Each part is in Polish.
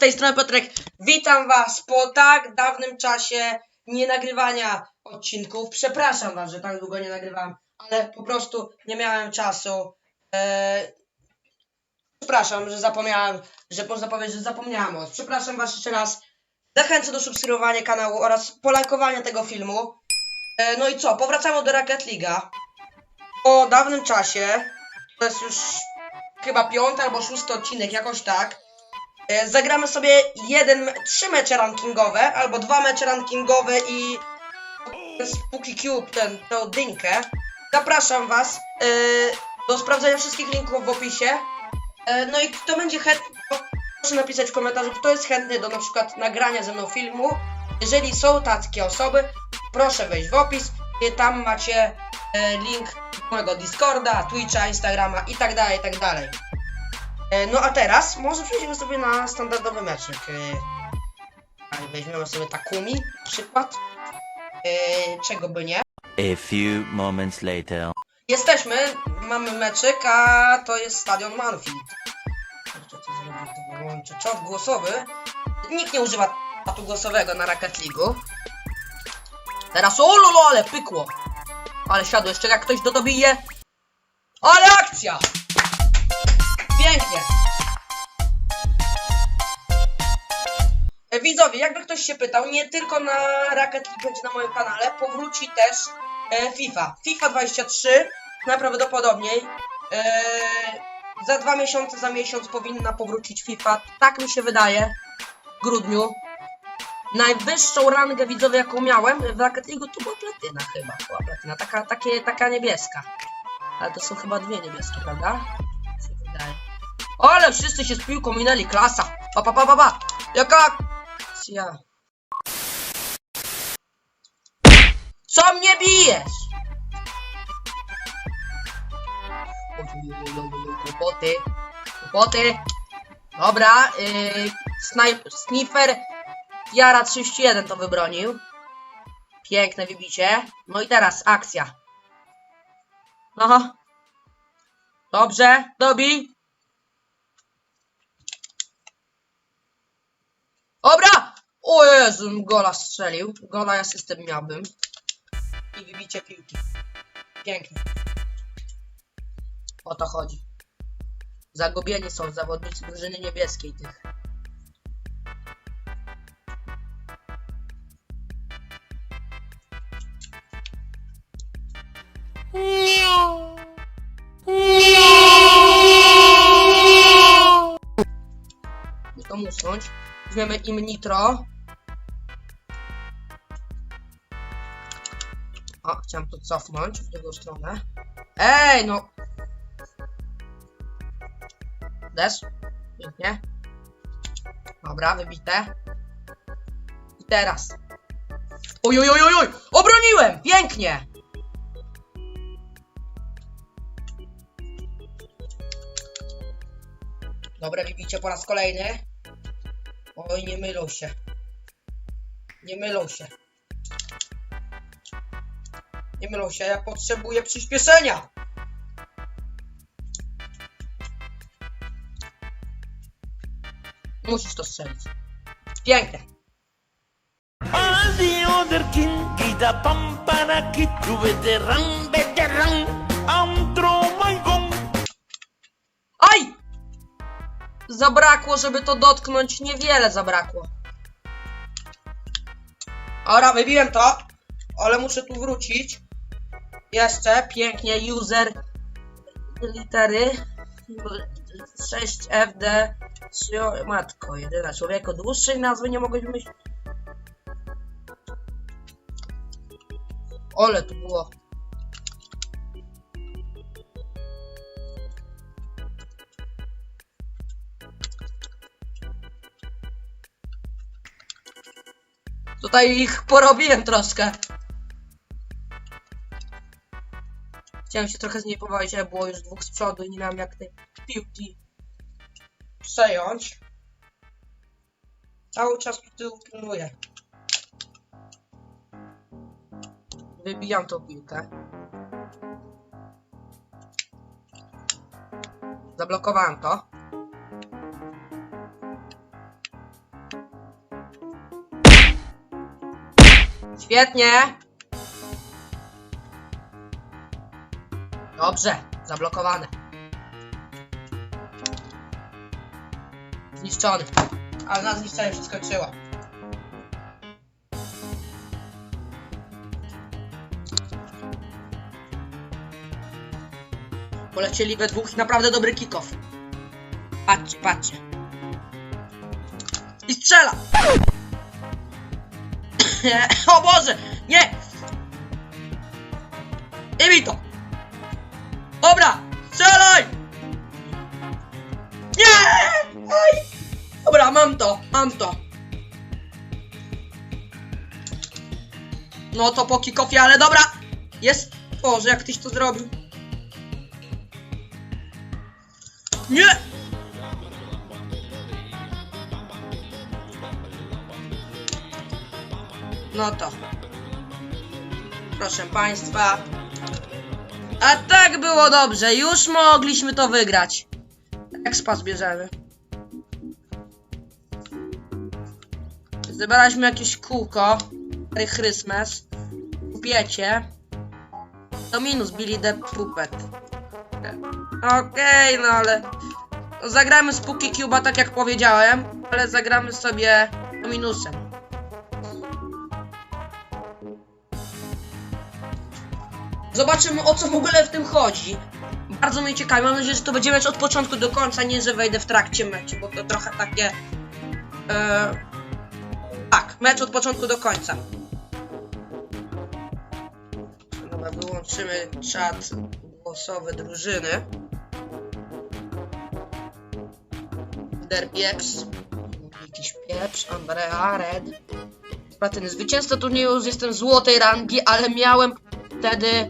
tej strony Piotrek. Witam Was po tak dawnym czasie nie nagrywania odcinków. Przepraszam Was, że tak długo nie nagrywam, ale po prostu nie miałem czasu. Eee, przepraszam, że zapomniałem, że można powiedzieć, że zapomniałem o. Przepraszam Was jeszcze raz. Zachęcę do subskrybowania kanału oraz polajkowania tego filmu. Eee, no i co? Powracamy do Rocket League'a. Po dawnym czasie, to jest już chyba piąty albo szósty odcinek, jakoś tak. E, Zagramy sobie jeden, trzy mecze rankingowe, albo dwa mecze rankingowe i Spooky Cube, ten, tę dynkę. Zapraszam was e, do sprawdzenia wszystkich linków w opisie. E, no i kto będzie chętny, proszę napisać w komentarzu, kto jest chętny do na przykład nagrania ze mną filmu. Jeżeli są takie osoby, proszę wejść w opis tam macie link mojego Discorda, Twitcha, Instagrama i tak dalej, i tak dalej. E, No a teraz może przejdziemy sobie na standardowy meczek. E, tak, Weźmiemy sobie Takumi, przykład. E, Czego by nie. A few moments later. Jesteśmy, mamy meczyk, a to jest stadion Manfield. Wyłączę. Czat głosowy. Nikt nie używa czatu głosowego na Rocket League'u. Teraz, o lolo, ale pykło. Ale siadło jeszcze, jak ktoś to dobije. Ale akcja! Pięknie. E, Widzowie, jakby ktoś się pytał, nie tylko na Rocket League będzie na moim kanale, powróci też e, FIFA. FIFA 23 najprawdopodobniej e, za dwa miesiące, za miesiąc powinna powrócić FIFA. Tak mi się wydaje. W grudniu. Najwyższą rangę widzowie jaką miałem w Rocket League to była platyna chyba. Była platyna, taka, takie, taka niebieska. Ale to są chyba dwie niebieskie, prawda? Ale wszyscy się z piłką minęli, klasa. Pa, pa, pa, pa, pa. Jaka akcja. Co mnie bijesz? Kłopoty. Kłopoty. Dobra, yy, Jara 31 to wybronił. Piękne wybicie. No i teraz akcja. Aha. Dobrze, dobij. Dobra! O Jezu, gola strzelił. Gola ja system miałbym. I wybicie piłki. Pięknie. O to chodzi. Zagubieni są zawodnicy drużyny niebieskiej tych. Nie to musnąć. Weźmiemy im nitro. O, chciałem to cofnąć w drugą stronę. Ej, no! Des? Pięknie. Dobra, wybite. I teraz. Oj, oj, oj, oj! Obroniłem! Pięknie! Dobre wybicie po raz kolejny. Oj, nie mylą się. Nie mylą się. Nie mylą się, ja potrzebuję przyspieszenia! Musisz to strzelić. Pięknie. All the I'm throw Zabrakło, żeby to dotknąć. Niewiele zabrakło. Dobra, wybiłem to. Ale muszę tu wrócić. Jeszcze, pięknie, user litery 6FD 3, o, matko, jedyna człowieku, dłuższej nazwy nie mogłeś wymyślić. Ole tu było. Tutaj ich porobiłem troszkę. Chciałem się trochę z niej pobawić, ale było już dwóch z przodu i nie miałem jak tej piłki przejąć. Cały czas tyłu pilnuję. Wybijam tą piłkę. Zablokowałem to. Świetnie. Dobrze, zablokowane. Zniszczony. Ale na zniszczenie się skończyło. Polecieli we dwóch i naprawdę dobry kick-off. Patrzcie, patrzcie. I strzela! O Boże! Nie! I to! Dobra! Strzelaj! Nie! Aj! Dobra, mam to, mam to. No to po kickoffie, ale dobra! Jest! Boże, jak tyś to zrobił. Nie! No to. Proszę Państwa. A tak było dobrze. Już mogliśmy to wygrać. Expa zbierzemy. Zebraliśmy jakieś kółko. Merry Christmas. Kupiecie. To minus Billy the Puppet. Okej, no ale... Zagramy z Puki Cuba tak jak powiedziałem, ale zagramy sobie minusem. Zobaczymy o co w ogóle w tym chodzi. Bardzo mnie ciekawi. Mam nadzieję, że to będzie mecz od początku do końca, nie że wejdę w trakcie meczu, bo to trochę takie. E... Tak, mecz od początku do końca. Dobra, wyłączymy czat głosowy drużyny. Der pieprz. Jakiś pieprz, Andrea, Red. Platyny. Zwycięzca turnieju jestem złotej rangi, ale miałem wtedy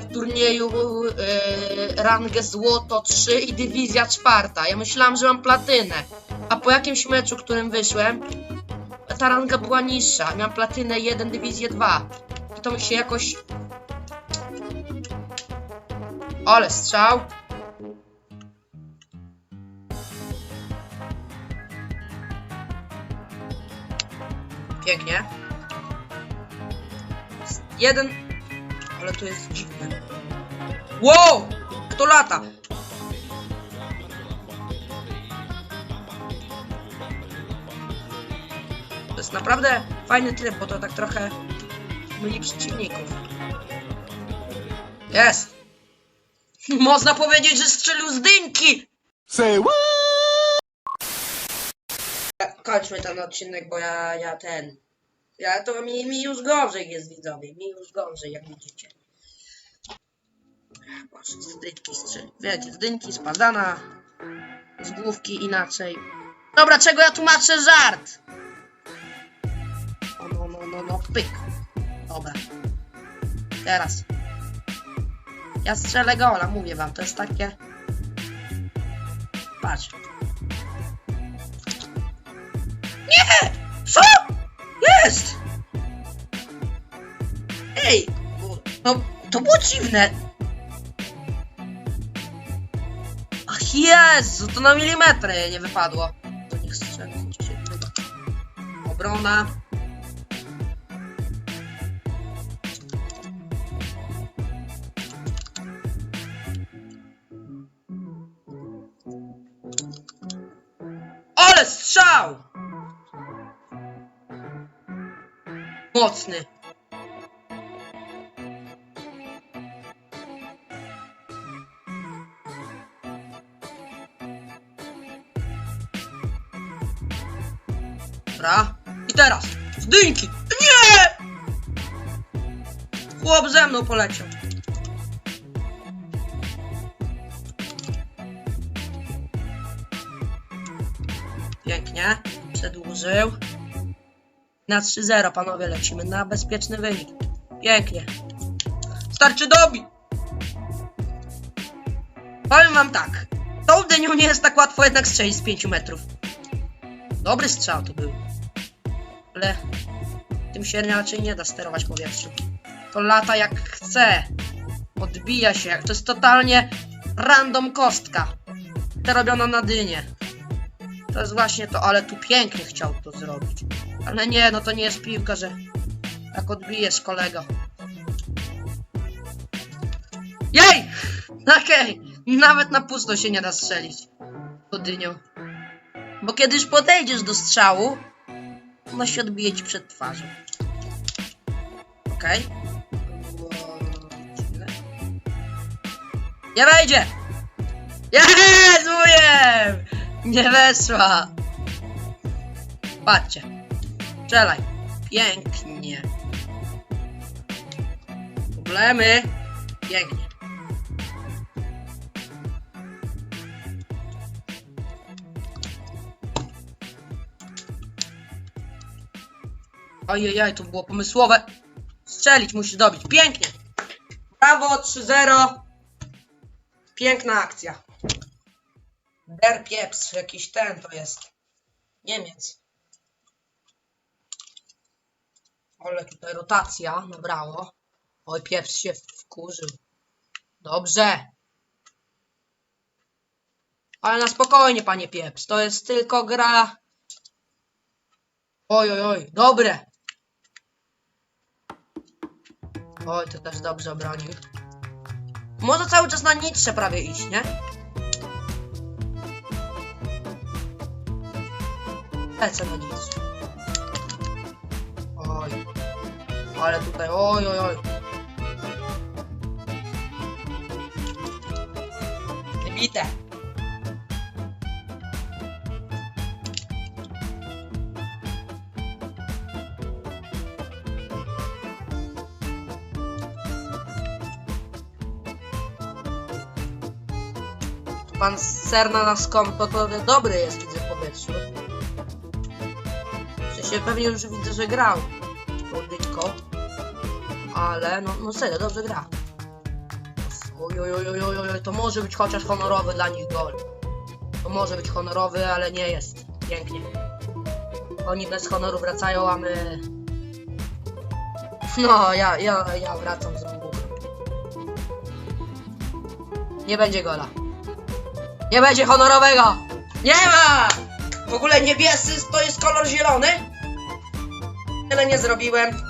w turnieju e, rangę złoto 3 i dywizja czwarta. Ja myślałam, że mam platynę. A po jakimś meczu, którym wyszłem, ta ranga była niższa. Miałem platynę 1, dywizję 2. I to mi się jakoś... Ale strzał. Pięknie. Jeden. Ale to jest dziwne. Wow! Kto lata? To jest naprawdę fajny tryb, bo to tak trochę myli przeciwników. Jest! Można powiedzieć, że strzelił z dynki! Say what? Kończmy ten odcinek, bo ja, ja ten. Ja to mi, mi już gorzej jest widzowie. Mi już gorzej, jak widzicie. Boże, z dynki strzeli. Wiecie, z dynki spadana. Z główki inaczej. Dobra, czego ja tłumaczę żart? O, no, no, no, no, pyk. Dobra. Teraz. Ja strzelę gola, mówię wam, to jest takie... Patrz. Nie! Jest! Ej! No, to było dziwne. Ach Jezu, to na milimetry nie wypadło. To niech strzela. co się wyda. Obrona. Ale strzał! Mocny. Dobra. I teraz. Z dynki. Nie! Chłop ze mną poleciał. Pięknie. Przedłużył. Na 3-0, panowie, lecimy na bezpieczny wynik. Pięknie. Starczy dobi! Powiem wam tak. Tą dynią nie jest tak łatwo jednak strzelić z 5 metrów. Dobry strzał to był. Ale tym się raczej nie da sterować powietrzem. To lata jak chce. Odbija się, jak to jest totalnie random kostka. Ta robiona na dynie. To jest właśnie to, ale tu pięknie chciał to zrobić. Ale nie, no to nie jest piłka, że Jak odbijesz kolego. Jej! Okej, nawet na pusto się nie da strzelić. Budynią. Bo kiedy już podejdziesz do strzału, ona się odbije ci przed twarzą. Okej. Nie wejdzie! Jest! Nie weszła! Patrzcie. Strzelaj. Pięknie. Problemy. Pięknie. Ojej, to było pomysłowe. Strzelić musisz dobić. Pięknie. Brawo, 3-0. Piękna akcja. Der Pieps, jakiś ten to jest. Niemiec. Ale tutaj rotacja nabrało. Oj, pieprz się wkurzył. Dobrze. Ale na spokojnie, panie pieprz. To jest tylko gra. Oj, oj, oj. Dobre. Oj, to też dobrze obronił. Może cały czas na nitrze prawie iść, nie? Lecę na nitrze. Oj. Ale tutaj, oj, oj, oj. Wybite. Pan Serna na skąpo to dobry jest, widzę w powietrzu. W sensie pewnie już widzę, że grał dytką. Ale no, no serio, dobrze gra. Oj, oj, oj, oj, oj, oj, to może być chociaż honorowy dla nich gol. To może być honorowy, ale nie jest. Pięknie. Oni bez honoru wracają, a my... No, ja, ja, ja wracam z Bóg. Nie będzie gola. Nie będzie honorowego! Nie ma! W ogóle niebiescy to jest kolor zielony? Tyle nie zrobiłem.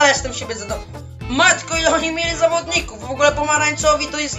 Ale jestem siebie zadowolony. Matko, ile oni mieli zawodników? W ogóle pomarańczowi to jest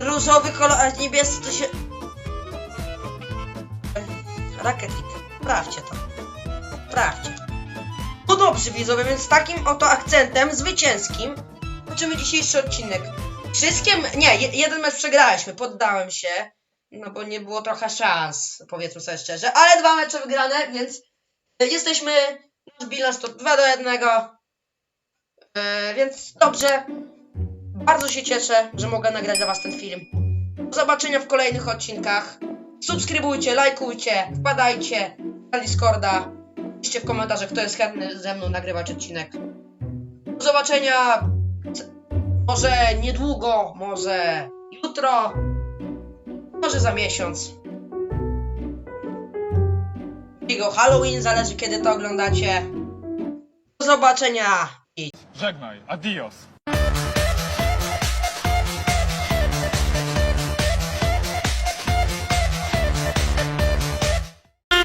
różowy kolor, a niebiescy to się... Raketik. Sprawdźcie to. Sprawdźcie. No dobrze widzowie, więc takim oto akcentem zwycięskim kończymy dzisiejszy odcinek. Wszystkie... Nie, je- jeden mecz przegraliśmy, poddałem się. No bo nie było trochę szans, powiedzmy sobie szczerze. Ale dwa mecze wygrane, więc jesteśmy... Nasz bilans to 2 do 1. E, więc dobrze. Bardzo się cieszę, że mogę nagrać dla Was ten film. Do zobaczenia w kolejnych odcinkach. Subskrybujcie, lajkujcie, wpadajcie na Discorda. Piszcie w komentarzach, kto jest chętny ze mną nagrywać odcinek. Do zobaczenia. Może niedługo, może jutro, może za miesiąc. Jego Halloween, zależy kiedy to oglądacie. Do zobaczenia. Żegnaj, adios.